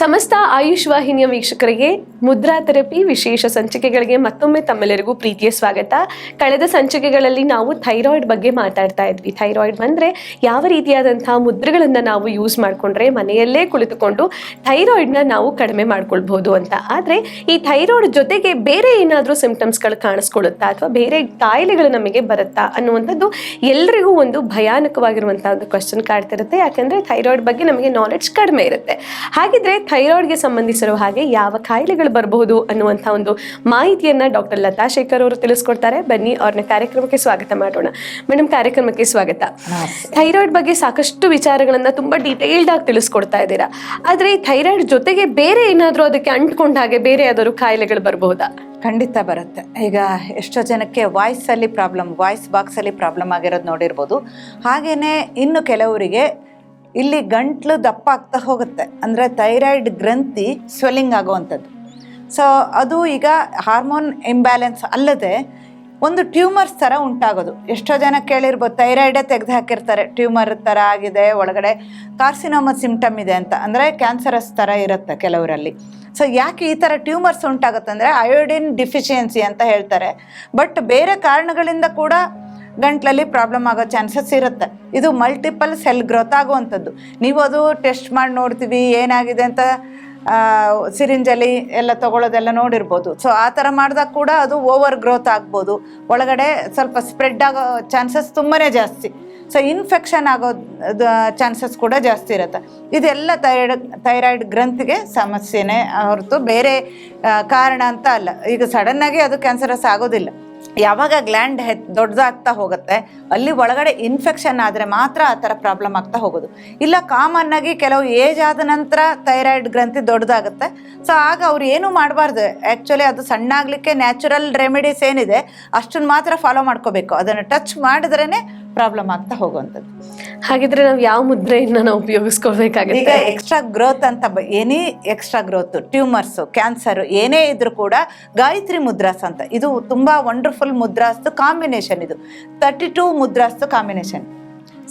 ಸಮಸ್ತ ಆಯುಷ್ ವಾಹಿನಿಯ ವೀಕ್ಷಕರಿಗೆ ಮುದ್ರಾ ಥೆರಪಿ ವಿಶೇಷ ಸಂಚಿಕೆಗಳಿಗೆ ಮತ್ತೊಮ್ಮೆ ತಮ್ಮೆಲ್ಲರಿಗೂ ಪ್ರೀತಿಯ ಸ್ವಾಗತ. ಕಳೆದ ಸಂಚಿಕೆಗಳಲ್ಲಿ ನಾವು ಥೈರಾಯ್ಡ್ ಬಗ್ಗೆ ಮಾತಾಡ್ತಾ ಇದ್ವಿ. ಥೈರಾಯ್ಡ್ ಬಂದರೆ ಯಾವ ರೀತಿಯಾದಂತಹ ಮುದ್ರೆಗಳನ್ನು ನಾವು ಯೂಸ್ ಮಾಡಿಕೊಂಡ್ರೆ ಮನೆಯಲ್ಲೇ ಕುಳಿತುಕೊಂಡು ಥೈರಾಯ್ಡ್ನ ನಾವು ಕಡಿಮೆ ಮಾಡ್ಕೊಳ್ಬಹುದು ಅಂತ. ಆದರೆ ಈ ಥೈರಾಯ್ಡ್ ಜೊತೆಗೆ ಬೇರೆ ಏನಾದರೂ ಸಿಂಪ್ಟಮ್ಸ್ಗಳು ಕಾಣಿಸ್ಕೊಳ್ಳುತ್ತಾ ಅಥವಾ ಬೇರೆ ಕಾಯಿಲೆಗಳು ನಮಗೆ ಬರುತ್ತಾ ಅನ್ನುವಂಥದ್ದು ಎಲ್ರಿಗೂ ಒಂದು ಭಯಾನಕವಾಗಿರುವಂಥ ಒಂದು ಕ್ವಶನ್ ಕಾಡ್ತಿರುತ್ತೆ. ಯಾಕಂದ್ರೆ ಥೈರಾಯ್ಡ್ ಬಗ್ಗೆ ನಮಗೆ ನಾಲೆಡ್ಜ್ ಕಡಿಮೆ ಇರುತ್ತೆ. ಹಾಗಿದ್ರೆ ಥೈರಾಯ್ಡ್ಗೆ ಸಂಬಂಧಿಸಿರೋ ಹಾಗೆ ಯಾವ ಕಾಯಿಲೆಗಳು ಬರಬಹುದು ಅನ್ನುವಂಥ ಒಂದು ಮಾಹಿತಿಯನ್ನ ಡಾಕ್ಟರ್ ಲತಾ ಶೇಖರ್ ಅವರು ತಿಳಿಸ್ಕೊಡ್ತಾರೆ. ಬನ್ನಿ ಅವ್ರನ್ನ ಕಾರ್ಯಕ್ರಮಕ್ಕೆ ಸ್ವಾಗತ ಮಾಡೋಣ. ಮೇಡಮ್ ಕಾರ್ಯಕ್ರಮಕ್ಕೆ ಸ್ವಾಗತ. ಥೈರಾಯ್ಡ್ ಬಗ್ಗೆ ಸಾಕಷ್ಟು ವಿಚಾರಗಳನ್ನ ತುಂಬಾ ಡೀಟೇಲ್ಡ್ ಆಗಿ ತಿಳಿಸ್ಕೊಡ್ತಾ ಇದ್ದೀರಾ. ಆದ್ರೆ ಈ ಥೈರಾಯ್ಡ್ ಜೊತೆಗೆ ಬೇರೆ ಏನಾದರೂ ಅದಕ್ಕೆ ಅಂಟ್ಕೊಂಡ ಹಾಗೆ ಬೇರೆ ಯಾವ್ದಾದ್ರು ಕಾಯಿಲೆಗಳು ಬರಬಹುದಾ? ಖಂಡಿತ ಬರುತ್ತೆ. ಈಗ ಎಷ್ಟೋ ಜನಕ್ಕೆ ವಾಯ್ಸಲ್ಲಿ ಪ್ರಾಬ್ಲಮ್ ವಾಯ್ಸ್ ಬಾಕ್ಸಲ್ಲಿ ಪ್ರಾಬ್ಲಮ್ ಆಗಿರೋದು ನೋಡಿರ್ಬೋದು. ಹಾಗೆಯೇ ಇನ್ನು ಕೆಲವರಿಗೆ ಇಲ್ಲಿ ಗಂಟ್ಲು ದಪ್ಪ ಆಗ್ತಾ ಹೋಗುತ್ತೆ. ಅಂದರೆ ಥೈರಾಯ್ಡ್ ಗ್ರಂಥಿ ಸ್ವೆಲ್ಲಿಂಗ್ ಆಗುವಂಥದ್ದು. ಸೊ ಅದು ಈಗ ಹಾರ್ಮೋನ್ ಇಂಬ್ಯಾಲೆನ್ಸ್ ಅಲ್ಲದೆ ಒಂದು ಟ್ಯೂಮರ್ಸ್ ಥರ ಉಂಟಾಗೋದು. ಎಷ್ಟೋ ಜನ ಕೇಳಿರ್ಬೋದು ಥೈರಾಯ್ಡೇ ತೆಗೆದು ಹಾಕಿರ್ತಾರೆ. ಟ್ಯೂಮರ್ ಥರ ಆಗಿದೆ, ಒಳಗಡೆ ಕಾರ್ಸಿನೋಮ ಸಿಮ್ಟಮ್ ಇದೆ ಅಂತ. ಅಂದರೆ ಕ್ಯಾನ್ಸರಸ್ ಥರ ಇರುತ್ತೆ ಕೆಲವರಲ್ಲಿ. ಸೊ ಯಾಕೆ ಈ ಥರ ಟ್ಯೂಮರ್ಸ್ ಉಂಟಾಗುತ್ತೆ ಅಂದರೆ ಅಯೋಡಿನ್ ಡಿಫಿಷಿಯನ್ಸಿ ಅಂತ ಹೇಳ್ತಾರೆ. ಬಟ್ ಬೇರೆ ಕಾರಣಗಳಿಂದ ಕೂಡ ಗಂಟ್ಲಲ್ಲಿ ಪ್ರಾಬ್ಲಮ್ ಆಗೋ ಚಾನ್ಸಸ್ ಇರುತ್ತೆ. ಇದು ಮಲ್ಟಿಪಲ್ ಸೆಲ್ ಗ್ರೋತ್ ಆಗುವಂಥದ್ದು. ನೀವು ಅದು ಟೆಸ್ಟ್ ಮಾಡಿ ನೋಡ್ತೀವಿ, ಏನಾಗಿದೆ ಅಂತ ಸಿರಿಂಜಲಿ ಎಲ್ಲ ತಗೊಳ್ಳೋದೆಲ್ಲ ನೋಡಿರ್ಬೋದು. ಸೊ ಆ ಥರ ಮಾಡಿದಾಗ ಕೂಡ ಅದು ಓವರ್ ಗ್ರೋತ್ ಆಗ್ಬೋದು. ಒಳಗಡೆ ಸ್ವಲ್ಪ ಸ್ಪ್ರೆಡ್ ಆಗೋ ಚಾನ್ಸಸ್ ತುಂಬಾ ಜಾಸ್ತಿ. ಸೊ ಇನ್ಫೆಕ್ಷನ್ ಆಗೋ ಚಾನ್ಸಸ್ ಕೂಡ ಜಾಸ್ತಿ ಇರುತ್ತೆ. ಇದೆಲ್ಲ ಥೈರಾಯ್ಡ್ ಥೈರಾಯ್ಡ್ ಗ್ರಂಥಿಗೆ ಸಮಸ್ಯೆನೇ ಹೊರತು ಬೇರೆ ಕಾರಣ ಅಂತ ಅಲ್ಲ. ಈಗ ಸಡನ್ನಾಗಿ ಅದು ಕ್ಯಾನ್ಸರಸ್ ಆಗೋದಿಲ್ಲ. ಯಾವಾಗ ಗ್ಲ್ಯಾಂಡ್ ಹೆ ದೊಡ್ಡದಾಗ್ತಾ ಹೋಗುತ್ತೆ, ಅಲ್ಲಿ ಒಳಗಡೆ ಇನ್ಫೆಕ್ಷನ್ ಆದರೆ ಮಾತ್ರ ಆ ಥರ ಪ್ರಾಬ್ಲಮ್ ಆಗ್ತಾ ಹೋಗೋದು. ಇಲ್ಲ ಕಾಮನ್ ಆಗಿ ಕೆಲವು ಏಜ್ ಆದ ನಂತರ ಥೈರಾಯ್ಡ್ ಗ್ರಂಥಿ ದೊಡ್ಡದಾಗುತ್ತೆ. ಸೊ ಆಗ ಅವ್ರು ಏನು ಮಾಡಬಾರ್ದು. ಆ್ಯಕ್ಚುಲಿ ಅದು ಸಣ್ಣ ಆಗಲಿಕ್ಕೆ ನ್ಯಾಚುರಲ್ ರೆಮಿಡೀಸ್ ಏನಿದೆ ಅಷ್ಟನ್ನು ಮಾತ್ರ ಫಾಲೋ ಮಾಡ್ಕೋಬೇಕು. ಅದನ್ನು ಟಚ್ ಮಾಡಿದ್ರೇ ಪ್ರಾಬ್ಲಮ್ ಆಗ್ತಾ ಹೋಗುವಂಥದ್ದು. ಹಾಗಿದ್ರೆ ನಾವು ಯಾವ ಮುದ್ರೆಯನ್ನ ನಾವು ಈಗ ಎಕ್ಸ್ಟ್ರಾ ಗ್ರೋತ್ ಅಂತ any extra growth tumours cancer ಏನೇ ಇದ್ರೂ ಕೂಡ ಗಾಯತ್ರಿ ಮುದ್ರಾಸ್ ಅಂತ. ಇದು ತುಂಬಾ ವಂಡರ್ಫುಲ್ ಮುದ್ರಾಸ್ದು ಕಾಂಬಿನೇಷನ್ ಇದು. ತರ್ಟಿ ಟೂ ಕಾಂಬಿನೇಷನ್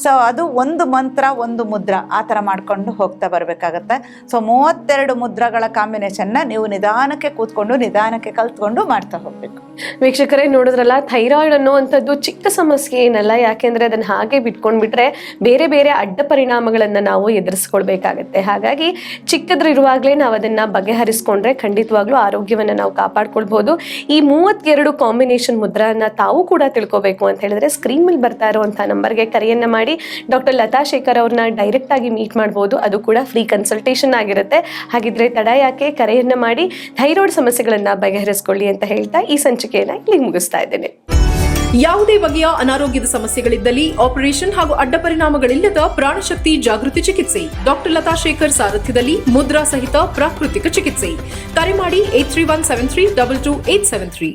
ಸೊ ಅದು ಒಂದು ಮಂತ್ರ, ಒಂದು ಮುದ್ರ ಆ ಥರ ಮಾಡ್ಕೊಂಡು ಹೋಗ್ತಾ ಬರಬೇಕಾಗತ್ತೆ. ಸೊ ಮೂವತ್ತೆರಡು ಮುದ್ರಗಳ ಕಾಂಬಿನೇಷನ್ನ ನೀವು ನಿಧಾನಕ್ಕೆ ಕೂತ್ಕೊಂಡು, ನಿಧಾನಕ್ಕೆ ಕಲ್ತ್ಕೊಂಡು ಮಾಡ್ತಾ ಹೋಗ್ಬೇಕು. ವೀಕ್ಷಕರೇ, ನೋಡಿದ್ರಲ್ಲ ಥೈರಾಯ್ಡ್ ಅನ್ನುವಂಥದ್ದು ಚಿಕ್ಕ ಸಮಸ್ಯೆ ಏನಲ್ಲ? ಯಾಕೆಂದ್ರೆ ಅದನ್ನ ಹಾಗೆ ಬಿಟ್ಕೊಂಡ್ಬಿಟ್ರೆ ಬೇರೆ ಬೇರೆ ಅಡ್ಡ ಪರಿಣಾಮಗಳನ್ನು ನಾವು ಎದುರಿಸ್ಕೊಳ್ಬೇಕಾಗತ್ತೆ. ಹಾಗಾಗಿ ಚಿಕ್ಕದ್ರಿರುವಾಗಲೇ ನಾವು ಅದನ್ನು ಬಗೆಹರಿಸ್ಕೊಂಡ್ರೆ ಖಂಡಿತವಾಗ್ಲೂ ಆರೋಗ್ಯವನ್ನು ನಾವು ಕಾಪಾಡ್ಕೊಳ್ಬೋದು. ಈ ಮೂವತ್ತೆರಡು ಕಾಂಬಿನೇಷನ್ ಮುದ್ರಾನ ತಾವು ಕೂಡ ತಿಳ್ಕೊಬೇಕು ಅಂತ ಹೇಳಿದ್ರೆ ಸ್ಕ್ರೀನ್ ಮೇಲೆ ಬರ್ತಾ ಇರುವಂತಹ ನಂಬರ್ಗೆ ಕರೆಯನ್ನ ಮಾಡಿ. ಡಾಕ್ಟರ್ ಲತಾ ಶೇಖರ್ ಅವ್ರನ್ನ ಡೈರೆಕ್ಟ್ ಆಗಿ ಮೀಟ್ ಮಾಡಬಹುದು ಅದು ಕೂಡ ಫ್ರೀ ಕನ್ಸಲ್ಟೇಷನ್ ಆಗಿರುತ್ತೆ. ಹಾಗಿದ್ರೆ ತಡ ಯಾಕೆ? ಕರೆಯನ್ನ ಮಾಡಿ ಥೈರಾಯ್ಡ್ ಸಮಸ್ಯೆಗಳನ್ನ ಬಗೆಹರಿಸ್ಕೊಳ್ಳಿ ಅಂತ ಹೇಳ್ತಾ ಈ ಸಂಚಿಕೆಯನ್ನ ಇಲ್ಲಿ ಮುಗಿಸ್ತಾ ಇದ್ದೇನೆ. ಯಾವುದೇ ಬಗೆಯ ಅನಾರೋಗ್ಯದ ಸಮಸ್ಯೆಗಳಿದ್ದಲ್ಲಿ ಆಪರೇಷನ್ ಹಾಗೂ ಅಡ್ಡ ಪರಿಣಾಮಗಳಿಲ್ಲದ ಪ್ರಾಣಶಕ್ತಿ ಜಾಗೃತಿ ಚಿಕಿತ್ಸೆ. ಡಾಕ್ಟರ್ ಲತಾ ಶೇಖರ್ ಸಾರಥ್ಯದಲ್ಲಿ ಮುದ್ರಾ ಸಹಿತ ಪ್ರಾಕೃತಿಕ ಚಿಕಿತ್ಸೆ. ಕರೆ ಮಾಡಿ eight three one seven three double two eight seven three